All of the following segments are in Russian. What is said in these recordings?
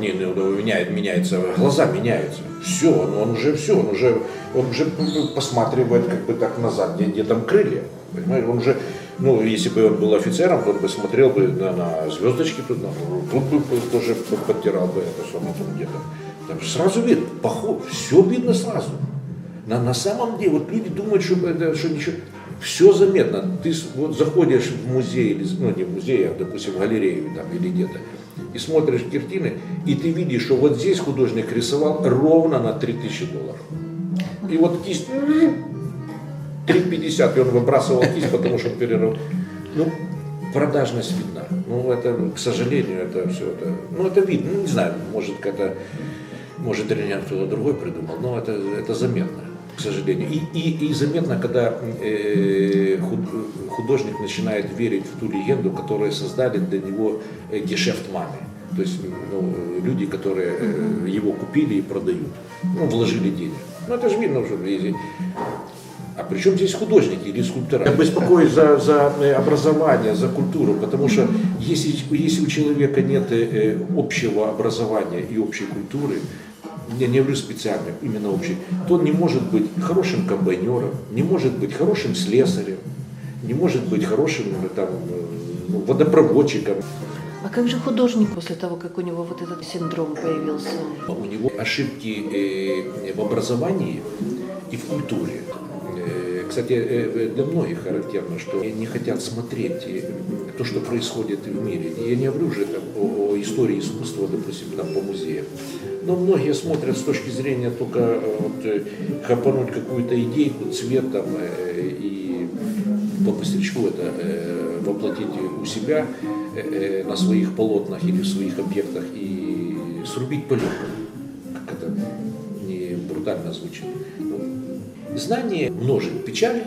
Не, ну, ну, меняет, меняется, глаза меняются. Все, он, он уже все, он уже, он уже посматривает как бы так назад, где, где там крылья. Понимаешь, он уже, ну, если бы он был офицером, он бы смотрел бы на, на звездочки тут, на, тут бы тоже подтирал бы это самое там где-то. Там же сразу видно, поход, все видно сразу. На, на самом деле, вот люди думают, что, это, что ничего, все заметно. Ты вот заходишь в музей, или, ну не в музей, а, допустим, в галерею там, или где-то, и смотришь картины, и ты видишь, что вот здесь художник рисовал ровно на 3000 долларов. И вот кисть 3,50, и он выбрасывал кисть, потому что он перерыл. Ну, продажность видна. Ну, это, к сожалению, это все это, ну, это видно, ну, не знаю, может, это, может, тренер кто-то другой придумал, но это, это заметно, к сожалению. И, и, и заметно, когда э, художник начинает верить в ту легенду, которую создали для него э, гешефтманы. То есть ну, люди, которые э, его купили и продают, ну, вложили денег. Ну, это же видно, если а при чем здесь художники или скульптора? Я беспокоюсь за, за э, образование, за культуру, потому что если, если у человека нет э, общего образования и общей культуры, я не говорю специально, именно общей, то он не может быть хорошим комбайнером, не может быть хорошим слесарем, не может быть хорошим там, э, ну, водопроводчиком. А как же художник после того, как у него вот этот синдром появился? У него ошибки э, в образовании и в культуре. Э, Кстати, для многих характерно, что не хотят смотреть то, что происходит в мире. Я не говорю уже там, о, о истории искусства, допустим, там, по музеям. Но многие смотрят с точки зрения только вот, хапануть какую-то идейку, цвет там, и по быстрячку это э, воплотить у себя э, э, на своих полотнах или в своих объектах и срубить по-легкому. Как это не брутально звучит. Ну, знание множит печаль,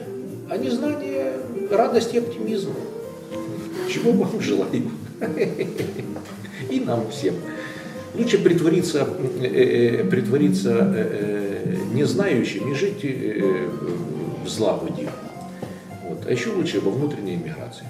а не знание радость и оптимизм. Чего вам желаю. И нам всем. Лучше притвориться, э, э, притвориться незнающим и жить в зла. А еще лучше во внутренней миграции.